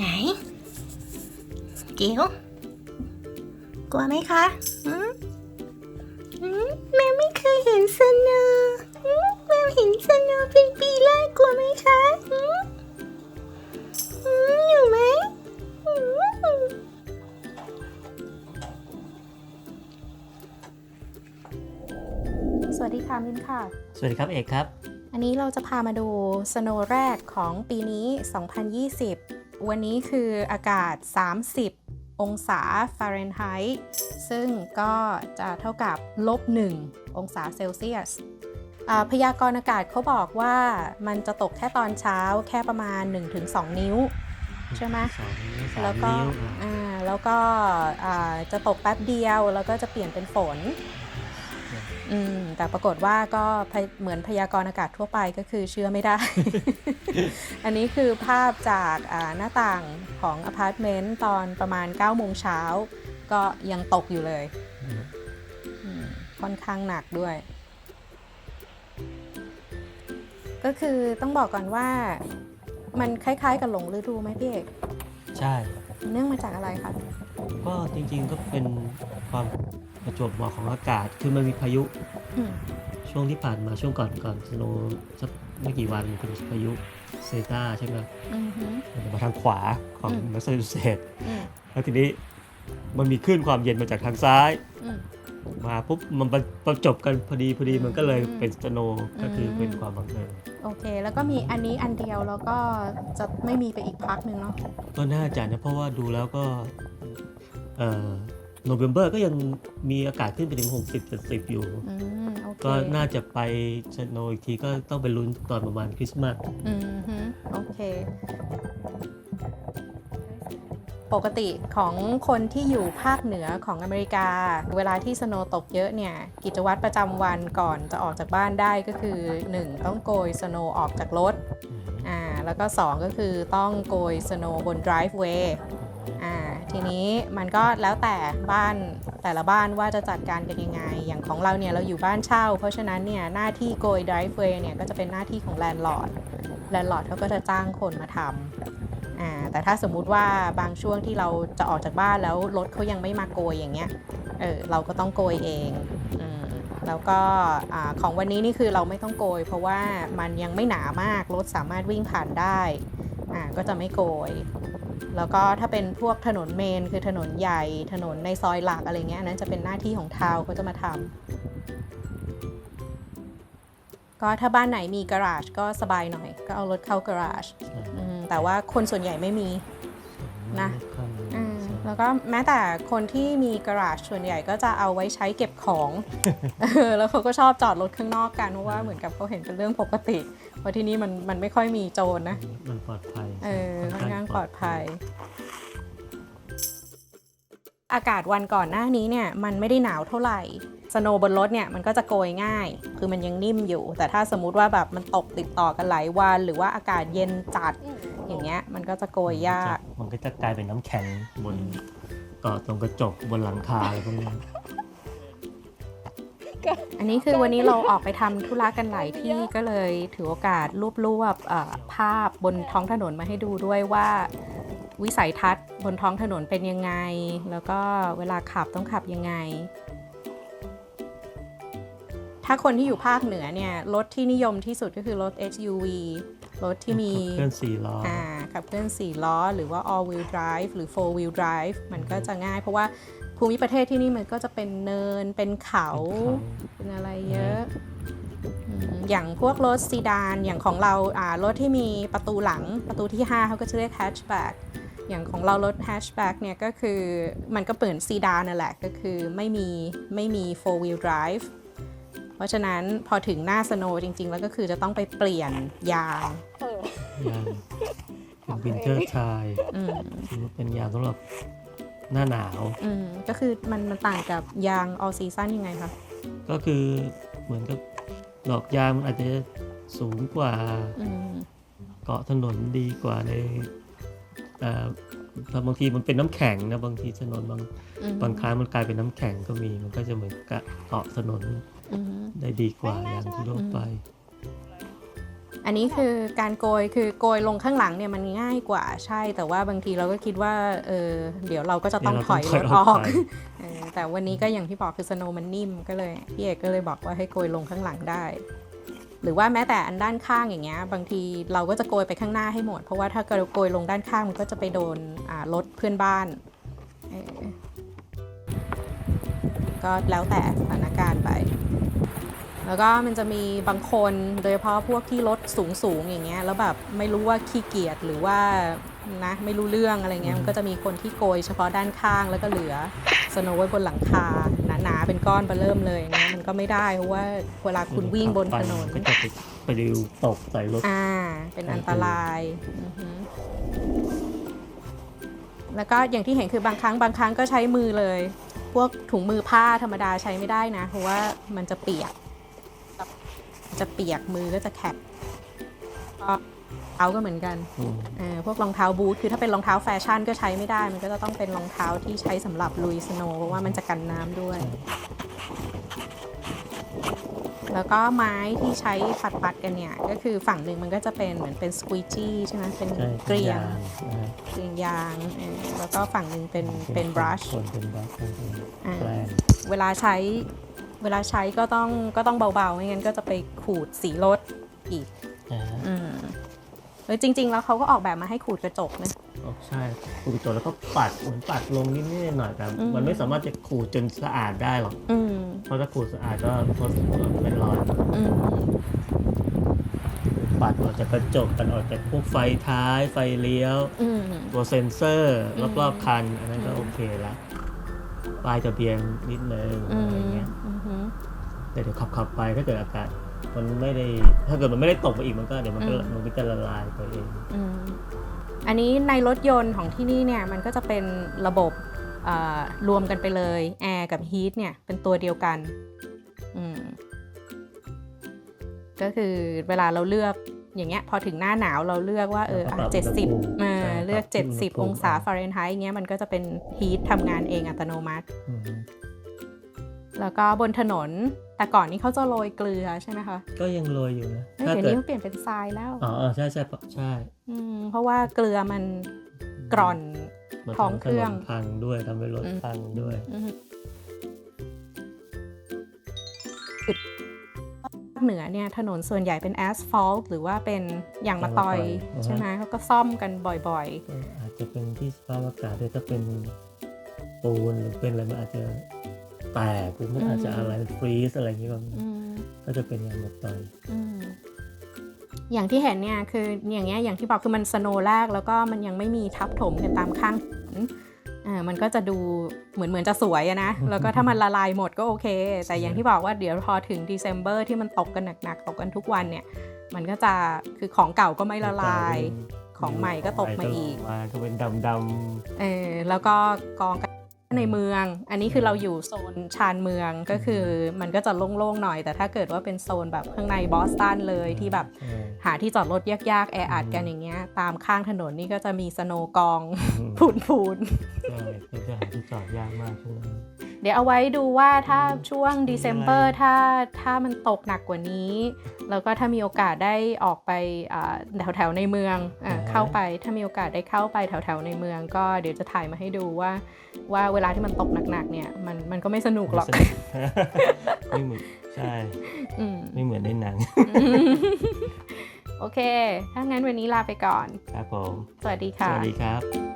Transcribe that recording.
ไหน จิ๋วกลัวไหมคะอืมอืมแม่ไม่เคยเห็นสโนว์อืมแม่เห็นสโนว์เป็นปีแรกกลัวไหมคะอืมอืมอยู่ไหมอืมสวัสดีค่ะมินค่ะ สวัสดีครับเอกครับ อันนี้เราจะพามาดูสโนว์แรกของปีนี้ 2020 วันนี้คืออากาศ 30 องศาฟาเรนไฮต์ซึ่งก็จะเท่ากับลบ 1 องศาเซลเซียสอ่าพยากรณ์อากาศเขาบอกว่ามันจะตกแค่ตอนเช้าแค่ประมาณ 1-2 นิ้ว ใช่ไหมสองนิ้วสาแล้มวก็นิ้วอะอ่าแล้วก็อ่าจะตกแป๊บเดียวแล้วก็จะเปลี่ยนเป็นฝน อืมแต่ปรากฏว่าก็พยเหมือนพยากรณ์อากาศทั่วไปก็คือเชื่อไม่ได้ อันนี้คือภาพจากอ่าหน้าต่างของอพาร์ตเมนต์ตอนประมาณ9โมงเช้าก็ยังตกอยู่เลยอืมค่อนข้างหนักด้วย ก็คือต้องบอกก่อนว่ามันคล้ายๆกับหลงฤดูไหมพี่เอกใช่ เนื่องมาจากอะไรคะก็จริงๆก็เป็นความ ประจวบเหมาะของอากาศ คือมันมีพายุ อืมช่วงที่ผ่านมาช่วงก่อนก่อนสโนว์สักไม่กี่วันเป็นพายุเซตาใช่ไหมอือหือมันจะมาทางขวาของอืม แมสซาชูเซตส์อืมแล้วทีนี้มันมีคลื่นความเย็นมาจากทางซ้าย อืม มาปุ๊บมันประประจบกันพอดีพอดีมันก็เลยอืมเป็นสโนว์ก็คืออม เป็นความบังเอิญโอเค แล้วก็มีอันนี้อันเดียวแล้วก็จะไม่มีไปอีกพักหนึ่งเนาะก็น่าจะนะเพราะว่าดูแล้วก็เอ่อ โนเวมเบอร์ก็ยังมีอากาศขึ้นไปถึง 60 70 อยู่ อืมโอเคก็น่าจะไปสโนว์อีกทีก็ต้องไปลุ้นตอนประมาณคริสต์มาสอืมฮึโอเค ปกติของคนที่อยู่ภาคเหนือของอเมริกา เวลาที่สโนว์ตกเยอะเนี่ย กิจวัตรประจำวันก่อนจะออกจากบ้านได้ก็คือ 1 ต้องโกยสโนว์ออกจากรถอ่า แล้วก็ 2 ก็คือต้องโกยสโนว์บน driveway อ่าทีนี้มันก็แล้วแต่บ้านแต่ละบ้านว่าจะจัดการกันยังไง อย่างของเราเนี่ยเราอยู่บ้านเช่า เพราะฉะนั้นเนี่ยหน้าที่โกย driveway เนี่ยก็จะเป็นหน้าที่ของแลนด์ลอร์ดแลนด์ลอร์ดเขาก็จะจ้างคนมาทำอ่าแต่ถ้าสมมุติว่าบางช่วงที่เราจะออกจากบ้านแล้วรถเขายังไม่มาโกยอย่างเงี้ยเออเราก็ต้องโกยเองอื แล้วก็อาของวันนี้นี่คือเราไม่ต้องโกย เพราะว่ามันยังไม่หนามากรถสามารถวิ่งผ่านได้อ่าก็จะไม่โกย แล้วก็ถ้าเป็นพวกถนนเมนคือถนนใหญ่ถนนในซอยหลักอะไรเงี้ยอันนั้นจะเป็นหน้าที่ของทาวน์เขาจะมาทำก็ถ้าบ้านไหนมีการาจก็สบายหน่อย ก็เอารถเข้าการาจอืมแต่ว่าคนส่วนใหญ่ไม่มีนะอืม แล้วก็แม้แต่คนที่มีการาจส่วนใหญ่ก็จะเอาไว้ใช้เก็บของเออแล้วเขาก็ชอบจอดรถข้างนอกกันเพราะว่าเหมือนกับเขาเห็นเป็นเรื่องปกติ เพราะที่นี่มันมันไม่ค่อยมีโจรนะ มันปลอดภัย เออค่อนข้างปลอดภัย อากาศวันก่อนหน้านี้เนี่ยมันไม่ได้หนาวเท่าไหร่สโนว์บนรถเนี่ยมันก็จะโกยง่าย คือมันยังนิ่มอยู่ แต่ถ้าสมมุติว่าแบบมันตกติดต่อกันหลายวัน หรือว่าอากาศเย็นจัด อย่างเงี้ยมันก็จะโกยยาก มันก็จะกลายเป็นน้ำแข็งบนเกาะตรงกระจกบนหลังคาอะไรพวกนี้อันนี้คือวันนี้เราออกไปทำธุระกันหลายที่ก็เลยถือโอกาสรวบรวบเอ่อภาพบนท้องถนนมาให้ดูด้วยว่า วิสัยทัศน์บนท้องถนนเป็นยังไง แล้วก็เวลาขับต้องขับยังไง ถ้าคนที่อยู่ภาคเหนือเนี่ยรถที่นิยมที่สุดก็คือรถ SUV รถที่มีเคลื่อนสี่ล้ออ่าขับเคลื่อน4ล้อ หรือว่า all wheel drive หรือ four wheel drive มันก็จะง่าย เพราะว่าภูมิประเทศที่นี่มันก็จะเป็นเนินเป็นเขาเป็นอะไรเยอะอืมอย่างพวกรถซีดานอย่างของเราอ่ารถที่มีประตูหลังประตูที่ 5เขาก็จะเรียก hatchback อย่างของเรารถ hatchback เนี่ยก็คือมันก็เปิดซีดานนั่นแหละก็คือไม่มีไม่มี four wheel drive เพ ราะฉะนั้นพอถึงหน้าสโนว์จริง ๆ แล้วก็คือจะต้องไปเปลี่ยนยางยางเป็นวินเทอร์ไทยอืมเป็นยางสำหรับหน้าหนาว อืมก็คือมันมันต่างกับยาง all season ยังไงคะก็คือเหมือนกับดอกยางมันอาจจะสูงกว่าอืมเกาะถนนดีกว่าในเอ่อแต่บางทีมันเป็นน้ำแข็งนะบางทีถนนบางอืมบางครั้งมันกลายเป็นน้ำแข็งก็มีมันก็จะเหมือนกับเกาะถนน อืมได้ดีกว่าอย่างที่ทั่วไป อันนี้คือการโกยคือโกยลงข้างหลังเนี่ยมันง่ายกว่าใช่ แต่ว่าบางทีเราก็คิดว่าเออเดี๋ยวเราก็จะต้องถอยรถออกไปเออแต่วันนี้ก็อย่างที่บอกคือสโนมันนิ่มก็เลยพี่เอกก็เลยบอกว่าให้โกยลงข้างหลังได้ หรือว่าแม้แต่อันด้านข้างอย่างเงี้ยบางทีเราก็จะโกยไปข้างหน้าให้หมด เพราะว่าถ้าเกิดโกยลงด้านข้างมันก็จะไปโดนอ่ารถเพื่อนบ้านเออก็แล้วแต่สถานการณ์ไป แล้วก็มันจะมีบางคนโดยเฉพาะพวกที่รถสูงสูงๆอย่างเงี้ยแล้วแบบไม่รู้ว่าขี้เกียจหรือว่านะไม่รู้เรื่องอะไรเงี้ยมันก็จะมีคนที่โกยเฉพาะด้านข้างแล้วก็เหลือสโนว์ไว้บนหลังคาหนาๆเป็นก้อนเบอเริ่มเลยนะมันก็ไม่ได้เพราะว่าเวลาคุณวิ่งบนถนนก็จะไปไปดิวตกใส่รถอ่าเป็นอันตรายอือฮึแล้วก็อย่างที่เห็นคือบางครั้งบางครั้งก็ใช้มือเลย พวกถุงมือผ้าธรรมดาใช้ไม่ได้นะ เพราะว่ามันจะเปียก จะเปียกมือก็จะแข็งก็เท้าก็เหมือนกันอืมเออพวกรองเท้าบูทคือถ้าเป็นรองเท้าแฟชั่นก็ใช้ไม่ได้ มันก็จะต้องเป็นรองเท้าที่ใช้สำหรับลุยสโนว์เพราะว่ามันจะกันน้ำด้วย แล้วก็ไม้ที่ใช้ปัดปัดๆกันเนี่ย ก็คือฝั่งหนึ่งมันก็จะเป็นเหมือนเป็นสควีจี้ใช่ไหมเป็นใช่เกลียงนะฮะเกลียงยางเออแล้วก็ฝั่งหนึ่งเป็นเป็นบรัชคนเป็นบรัชอ่าแปลงเวลาใช้ เวลาใช้ก็ต้องก็ต้องเบาๆไม่งั้นก็จะไปขูดสีรถอีกนะฮะอืมเออจริง ๆ แล้วเขาก็ออกแบบมาให้ขูดกระจกนะอ๋อใช่ขูดจนแล้วก็ปัดเหมือนปัดลงนิดๆหน่อยๆแต่อืม มันไม่สามารถจะขูดจนสะอาดได้หรอกอืมเพราะถ้าขูดสะอาดก็ก็เป็นรอยอืมปัดออกจากกระจกกันออกจากพวกไฟท้ายไฟเลี้ยว อืม ตัวเซ็นเซอร์อืมรอบๆคัน อันนั้นก็อืมโอเคละ ป้ายทะเบียนนิดนึงอือะไรมเงี้ยอืมฮึแต่เดี๋ยวขับขับๆไปถ้าเกิดอากาศมันไม่ได้ถ้าเกิดมันไม่ได้ตกไปอีกมันก็เดี๋ยวมันก็มันก็จะละลายไปเองอืมอันนี้ในรถยนต์ของที่นี่เนี่ยมันก็จะเป็นระบบเอ่อรวมกันไปเลยแอร์กับฮีทเนี่ยเป็นตัวเดียวกันอืมก็คือเวลาเราเลือกอย่างเงี้ยพอถึงหน้าหนาวเราเลือกว่าเออแล้วก็ปรับเจ็ดสิบอุณหภูมิมาใช่เลือกปรับอุณหภูมิ70 องศาฟาเรนไฮต์เงี้ยมันก็จะเป็นฮีททำงานเองอัตโนมัติอืมแล้วก็บนถนนแต่ก่อนนี้เขาจะโรยเกลือใช่ไหมคะ ก็ยังโรยอยู่นะเฮ้ยถ้าเดี๋ยวเกิดนี้เขาเปลี่ยนเป็นทรายแล้ว อ๋อเออใช่ใช่ใช่อืมเพราะว่าเกลือมันกร่อนมันท้องเครื่องทำถนนพังด้วยทำให้รถอืมพังด้วย เหนือเนี่ยถนนส่วนใหญ่เป็นแอสฟัลต์หรือว่าเป็นอย่างมะตอยอย่างมะตอยใช่ไหมเขาก็ซ่อมกันบ่อยก็อาจจะเป็นที่สภาพอากาศด้วยถ้าเป็นปูนหรือเป็นอะไรมันอาจจะแตกหรือมันอาจจะอะไรฟรีซอะไรอย่างเงี้ยๆอืมก็จะเป็นอย่างหมดต่อยอืมอย่างที่เห็นเนี่ยคืออย่างเงี้ยอย่างที่บอกคือมันสโนว์แรกแล้วก็มันยังไม่มีทับถมกันตามข้างถนน อ่ามันก็จะดูเหมือนเหมือนจะสวยอะนะ แล้วก็ถ้ามันละลายหมดก็โอเค แต่อย่างที่บอกว่าเดี๋ยวพอถึง December ที่มันตกกันหนักๆ ตกกันทุกวันเนี่ย มันก็จะคือของเก่าก็ไม่ละลาย ของใหม่ก็ตกมาอีกมาก็เป็นดำดำเออแล้วก็กองกัน ในเมือง อันนี้คือเราอยู่โซนชานเมืองก็คือมันก็จะโล่งๆหน่อย แต่ถ้าเกิดว่าเป็นโซนแบบข้างในบอสตันเลยที่แบบใช่หาที่จอดรถยากๆ แออัดกันอย่างเงี้ย ตามข้างถนนนี่ก็จะมีสโนว์กองอืมพูนใช่ก็จะหาที่จอดยากมากช่วงนั้นๆเดี๋ยวเอาไว้ดูว่าถ้าช่วงมีอะไร December ถ้าถ้ามันตกหนักกว่านี้ แล้วก็ถ้ามีโอกาสได้ออกไปแถวแถวๆในเมืองอาเข้าไปถ้ามีโอกาสได้เข้าไปแถวแถวๆในเมือง ก็เดี๋ยวจะถ่ายมาให้ดูว่า ว่าเวลาที่มันตกหนักๆเนี่ยมันมันก็ไม่สนุกหรอก ไม่เหมือนใช่อืมไม่เหมือนในหนัง โอเค ถ้างั้นวันนี้ลาไปก่อน ครับผม สวัสดีสค่ะวัสดีครับ